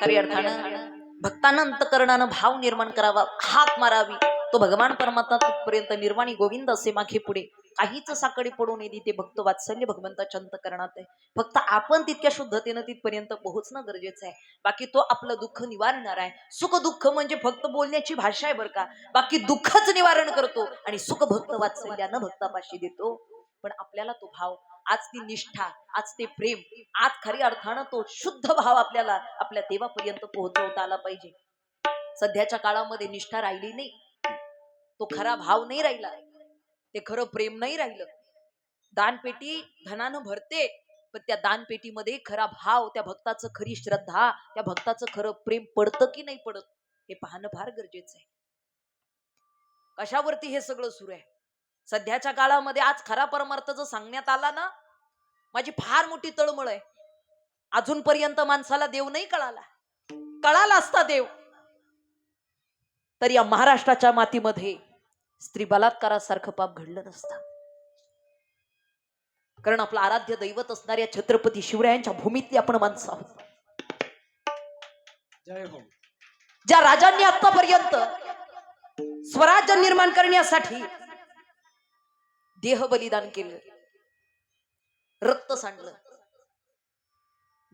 खरी अर्थानं भक्तानं अंतकरणानं भाव निर्माण करावा हाक मारावी. तो भगवान परमात्मा तिथपर्यंत निर्वाणी गोविंद असे मागे पुढे. काहीच साकडी पडू नये ते भक्त वात्सल्य भगवंताच्या अंतकरणात आहे. फक्त आपण तितक्या शुद्धतेनं तिथपर्यंत पोहोचणं गरजेचं आहे. बाकी तो आपलं दुःख निवारणार आहे. सुख दुःख म्हणजे फक्त बोलण्याची भाषा आहे बरं का. बाकी दुःखच निवारण करतो आणि सुख भक्त वात्सल्यानं भक्तापाशी देतो. पण आपल्याला तो भाव आज ती निष्ठा आज ते प्रेम आज खरी अर्थानं तो शुद्ध भाव आपल्याला आपल्या देवापर्यंत पोहोचवता आला पाहिजे. सध्याच्या काळामध्ये निष्ठा राहिली नाही. तो खरा भाव नाही राहिला. ते खरं प्रेम नाही राहिलं. दानपेटी धनानं भरते पण त्या दानपेटीमध्ये खरा भाव त्या भक्ताचं खरी श्रद्धा त्या भक्ताचं खरं प्रेम पडतं की नाही पडत हे पाहणं फार गरजेचं आहे. कशावरती हे सगळं सुरू आहे? सध्याच्या काळामध्ये आज खरा परमार्थ जर सांगण्यात आला ना माझी फार मोठी तळमळ आहे. अजूनपर्यंत माणसाला देव नाही कळाला. कळाला असता देव. तर या महाराष्ट्राच्या मातीमध्ये स्त्री बलात्कारासारखं पाप घडलं नसतं. कारण आपलं आराध्य दैवत असणाऱ्या छत्रपती शिवरायांच्या भूमीतली आपण माणसं आहोत. जय हो. ज्या राजांनी आतापर्यंत स्वराज्य निर्माण करण्यासाठी देह बलिदान केलं. रक्त सांडलं.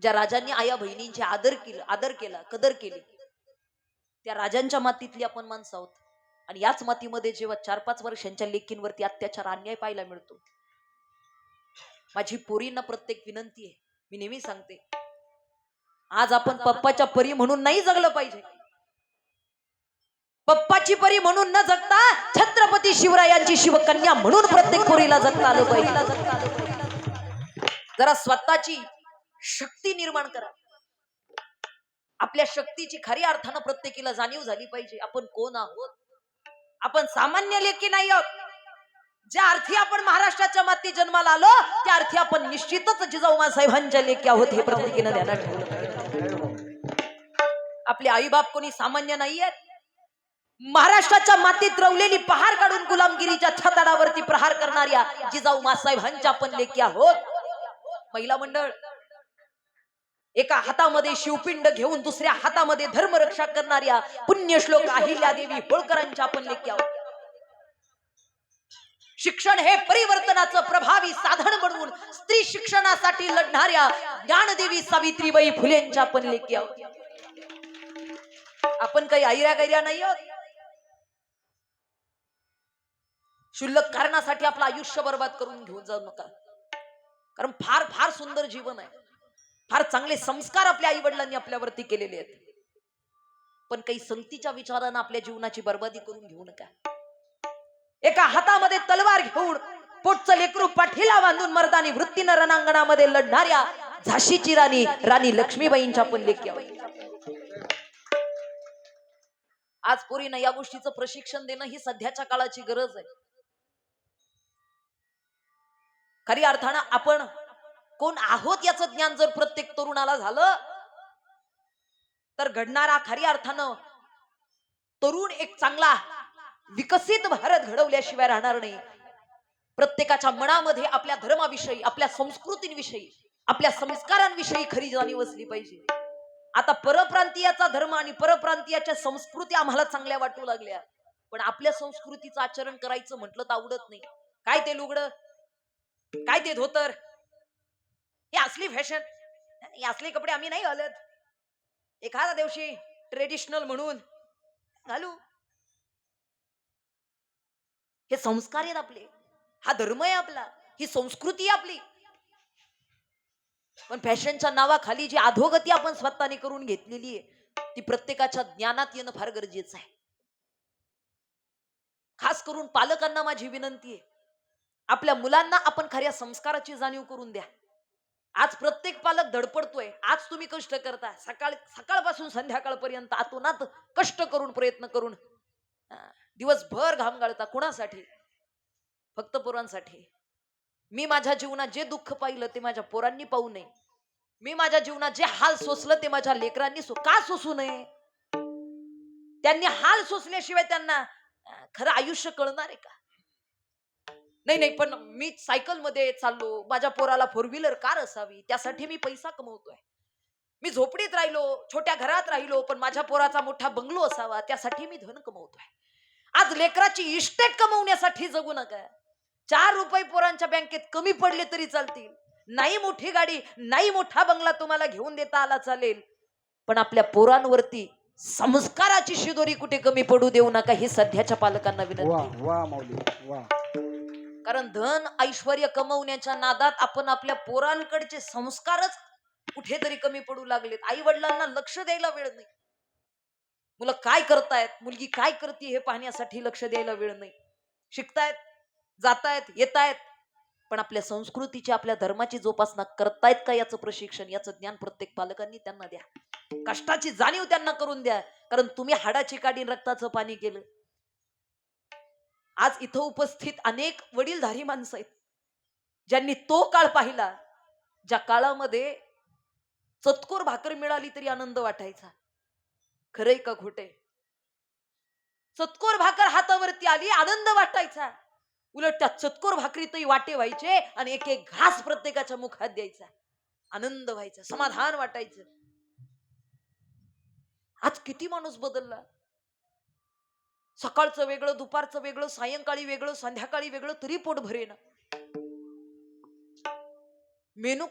ज्या राजांनी आया बहिणींचे आदर केलं आदर केला कदर केली त्या राजांच्या मातीतली आपण माणसं आहोत. आणि याच मातीमध्ये जेव्हा चार पाच वर्षांच्या लेखींवरती अत्याचार अन्याय पाहायला मिळतो माझी पोरींना प्रत्येक विनंती आहे. मी नेहमी सांगते आज आपण पप्पाच्या परी म्हणून नाही जगलं पाहिजे. पप्पाची परी म्हणून न जगता छत्रपती शिवरायांची शिवकन्या म्हणून प्रत्येक पोरीला जगता आलं पाहिजे. जरा स्वतःची शक्ती निर्माण करा. आपल्या शक्तीची खऱ्या अर्थानं प्रत्येकीला जाणीव झाली पाहिजे. आपण कोण आहोत? आपण सामान्य लेखी नाही आहोत. ज्या अर्थी आपण महाराष्ट्राच्या माती जन्माला आलो त्या अर्थी आपण निश्चितच जिजाऊ साहेबांच्या लेखी आहोत हे प्रत्येकीनं ध्यानात ठेवलं आपले आईबाप कोणी सामान्य नाही आहेत महाराष्ट्राच्या मातीत रवलेली पहार काढून गुलामगिरीच्या छताडावरती प्रहार करणाऱ्या जिजाऊ मासाहेबांच्या आपण लेखी आहोत. महिला मंडळ. एका हातामध्ये शिवपिंड घेऊन दुसऱ्या हातामध्ये धर्मरक्षा करणाऱ्या पुण्यश्लोक अहिल्या देवी होळकरांच्या आपण लेखी आहोत शिक्षण हे परिवर्तनाचं प्रभावी साधन बनवून स्त्री शिक्षणासाठी लढणाऱ्या ज्ञानदेवी सावित्रीबाई फुलेंच्या आपण लेखी आहोत आपण काही ऐऱ्या गैऱ्या नाही आहोत? शुल्लक कारणासाठी आपलं आयुष्य बर्बाद करून घेऊन जाऊ नका. कारण फार फार सुंदर जीवन आहे. फार चांगले संस्कार आपल्या आई वडिलांनी आपल्यावरती केलेले आहेत. पण काही संगतीच्या विचारानं आपल्या जीवनाची बर्बादी करून घेऊ नका. एका हातामध्ये तलवार घेऊन पोटचं लेकरू पाठीला बांधून मर्दानी वृत्तीनं रणांगणामध्ये लढणाऱ्या झाशीची राणी राणी लक्ष्मीबाईंच्या पण लेखी आज पोरीनं या गोष्टीचं प्रशिक्षण देणं ही सध्याच्या काळाची गरज आहे. खरी अर्थानं आपण कोण आहोत याचं ज्ञान जर प्रत्येक तरुणाला झालं तर घडणारा खऱ्या अर्थानं तरुण एक चांगला विकसित भारत घडवल्याशिवाय राहणार नाही. प्रत्येकाच्या मनामध्ये आपल्या धर्माविषयी आपल्या संस्कृतींविषयी आपल्या संस्कारांविषयी खरी जाणीव असली पाहिजे. आता परप्रांतीयाचा धर्म आणि परप्रांतीयाच्या संस्कृती आम्हाला चांगल्या वाटू लागल्या. पण आपल्या संस्कृतीचं आचरण करायचं म्हटलं तर आवडत नाही. काय ते लुगडं? काय ते धोतर? हे असली फॅशन हे असले कपडे आम्ही नाही घालत. एखाद्या दिवशी ट्रेडिशनल म्हणून घालू. हे संस्कार आहेत आपले. हा धर्म आहे आपला. ही संस्कृती आपली. पण फॅशनच्या नावाखाली जी अधोगती आपण स्वतःने करून घेतलेली आहे ती प्रत्येकाच्या ज्ञानात येणं फार गरजेचं आहे. खास करून पालकांना माझी विनंती आहे. आपल्या मुलांना आपण खऱ्या संस्काराची जाणीव करून द्या. आज प्रत्येक पालक धडपडतोय. आज तुम्ही कष्ट करता सकाळ सकाळपासून संध्याकाळपर्यंत आतोनात कष्ट करून प्रयत्न करून दिवसभर घाम गाळता कुणासाठी? फक्त पोरांसाठी. मी माझ्या जीवनात जे दुःख पाहिलं ते माझ्या पोरांनी पाहू नये. मी माझ्या जीवनात जे हाल सोसलं ते माझ्या लेकरांनी सो का सोसू नये? त्यांनी हाल सोसल्याशिवाय त्यांना खरं आयुष्य कळणार आहे का? नाही नाही पण मी सायकलमध्ये चाललो माझ्या पोराला फोर व्हीलर कार असावी त्यासाठी मी पैसा कमवतोय. मी झोपडीत राहिलो छोट्या घरात राहिलो पण माझ्या पोराचा मोठा बंगलो असावा त्यासाठी मी धन कमवतोय. आज लेकराची इस्टेट कमवण्यासाठी जगू नका. चार रुपये पोरांच्या बँकेत कमी पडले तरी चालतील. नाही मोठी गाडी नाही मोठा बंगला तुम्हाला घेऊन देता आला चालेल. पण आपल्या पोरांवरती संस्काराची शिदोरी कुठे कमी पडू देऊ नका ही सध्याच्या पालकांना विनंती वा वा. कारण धन ऐश्वर कमवण्याच्या नादात आपण आपल्या पोरांकडचे संस्कारच कुठेतरी कमी पडू लागलेत. आई वडिलांना लक्ष द्यायला वेळ नाही. मुलं काय करतायत? मुलगी काय करते हे पाहण्यासाठी लक्ष द्यायला वेळ नाही. शिकतायत जातायत येतायत पण आपल्या संस्कृतीची आपल्या धर्माची जोपासना करतायत का याचं प्रशिक्षण? याचं ज्ञान प्रत्येक पालकांनी त्यांना द्या. कष्टाची जाणीव त्यांना करून द्या. कारण तुम्ही हाडाची काडी रक्ताचं पाणी केलं. आज इथं उपस्थित अनेक वडीलधारी माणसं आहेत. ज्यांनी तो काळ पाहिला ज्या काळामध्ये चतकोर भाकर मिळाली तरी आनंद वाटायचा. खरंय का खोटे चतकोर भाकर हातावरती आली आनंद वाटायचा. उलट त्या चतकोर भाकरीतही वाटे व्हायचे आणि एक एक घास प्रत्येकाच्या मुखात द्यायचा. आनंद व्हायचा समाधान वाटायचं. आज किती माणूस बदलला? सकाळचं वेगळं दुपारचं वेगळं सायंकाळी वेगळं संध्याकाळी वेगळं तरी पोट भरेना. मेनू